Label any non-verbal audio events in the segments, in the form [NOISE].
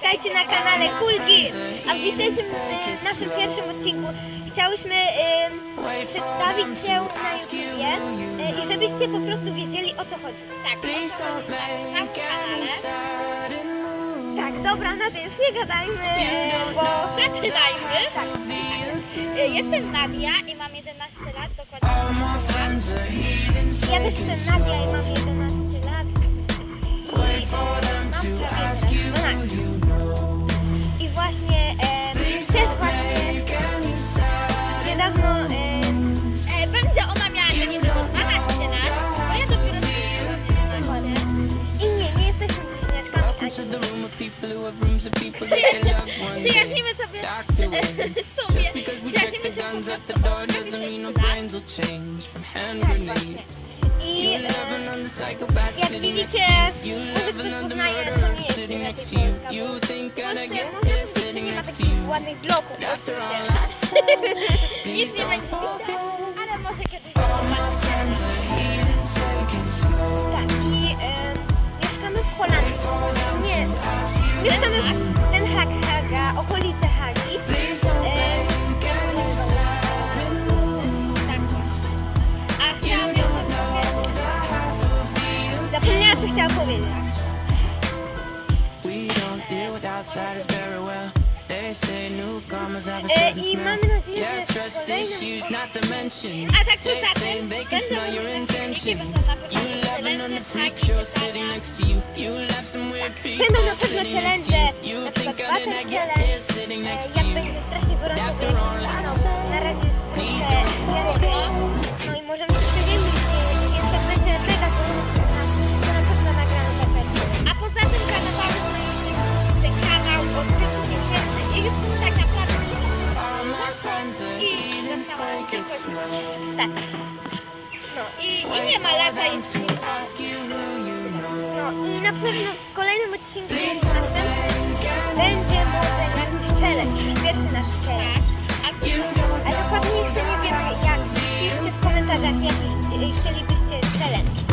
Witajcie na kanale Kulgi! A w dzisiejszym e, naszym pierwszym odcinku chciałyśmy e, przedstawić się na YouTubie e, i żebyście po prostu wiedzieli o co chodzi. Tak, o co chodzi na naszym kanale. Tak, dobra, na tym już nie gadajmy, e, bo zaczynajmy. Tak, E, Jestem Nadia i mam 11 lat, dokładnie. ja też jestem Nadia i mam 11 lat. To the room of people who have rooms of people that they love [LAUGHS] one day. Doctor Wayne. w. Just because we check the guns at the door doesn't mean our brains will change from hand grenades. You love another psychopath sitting next to you. You love another murderer sitting next to you. You think I'd get this sitting next to you. But after all. [LAUGHS] I've said, please don't będzie me sad and blue. Tak. A chciałam zapomniałam, co chciałam powiedzieć. We don't deal with outsiders very well. They say newcomers have a certain I mamy nadzieję, że trust kolejnym mention. They they intentions. będą na pewno Love challenge, another freak show sitting next to you. You love some weird people Będą na pewno sitting next to you. You think I didn't water get this sitting next to you. będzie strasznie gorąco, to After all I've said, please don't trochę no i możemy się przyziemić, więc jak będzie mega to na pewno nagramy te wersje. A poza tym planowałam ten kanał od kilku miesięcy i już tak naprawdę All my friends are i heathens, zaczęłam take it tylko. Tak. No, I, I nie ma lata know. no i na pewno w kolejnym odcinku będzie może jakiś challenge, pierwszy nasz challenge. A dokładnie jeszcze nie wiemy jak. Piszcie w komentarzach jaki chci- chcielibyście challenge.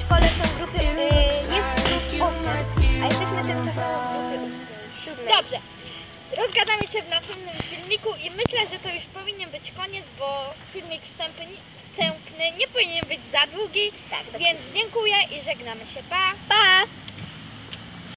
Szkole są grupy, yy, jest grup 8, a jesteśmy tymczasowo w siódmej. Dobrze. Rozgadamy się w następnym filmiku i myślę, że to już powinien być koniec, bo filmik wstępny, wstępny nie powinien być za długi. Tak. Więc dziękuję i żegnamy się. Pa! Pa!